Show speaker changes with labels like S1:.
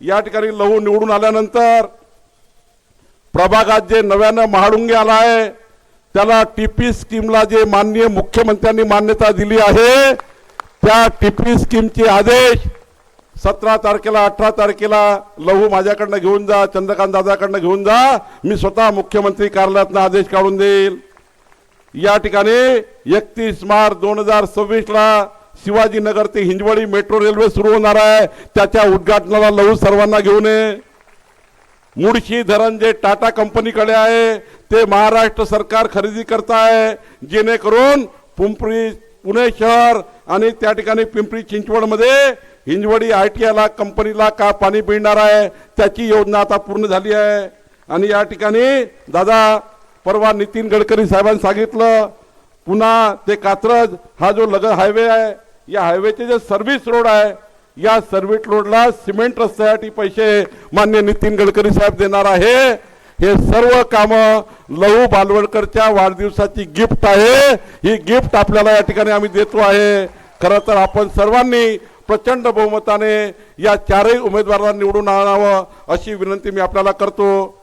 S1: या ठिकाणी लहू निवडून आल्यानंतर प्रभागात जे नव्यानं महाडुंगे आला आहे त्याला टीपी स्कीमला जे माननीय मुख्यमंत्र्यांनी मान्यता दिली आहे त्या टीपी स्कीमचे आदेश सतरा तारखेला अठरा तारखेला लहू माझ्याकडनं घेऊन जा चंद्रकांत दादाकडनं घेऊन जा मी स्वतः मुख्यमंत्री कार्यालयातनं आदेश काढून देईल. या ठिकाणी एकतीस मार्च दोन हजार सव्वीसला शिवाजीनगर ते हिंजवडी मेट्रो रेल्वे सुरू होणार आहे. त्याच्या उद्घाटनाला लहू सर्वांना घेऊन ये. मुळशी धरण जे टाटा कंपनीकडे आहे ते महाराष्ट्र सरकार खरेदी करत आहे जेणेकरून पिंपरी पुणे शहर आणि त्या ठिकाणी पिंपरी चिंचवडमध्ये हिंजवडी आय टी आयला कंपनीला का पाणी मिळणार आहे त्याची योजना आता पूर्ण झाली आहे. आणि या ठिकाणी दादा परवा नितीन गडकरी साहेबांनी सांगितलं पुन्हा ते कात्रज हा जो लग हायवे आहे या हायवेचे जे सर्व्हिस रोड आहे या सर्व्हिस रोडला सिमेंट रस्त्यासाठी पैसे मान्य नितीन गडकरी साहेब देणार आहे. हे सर्व काम लहू बालवडकरच्या वाढदिवसाची गिफ्ट आहे. ही गिफ्ट आपल्याला या ठिकाणी आम्ही देतो आहे. खरं तर आपण सर्वांनी प्रचंड बहुमताने या चारही उमेदवारांना निवडून आणावं अशी विनंती मी आपल्याला करतो.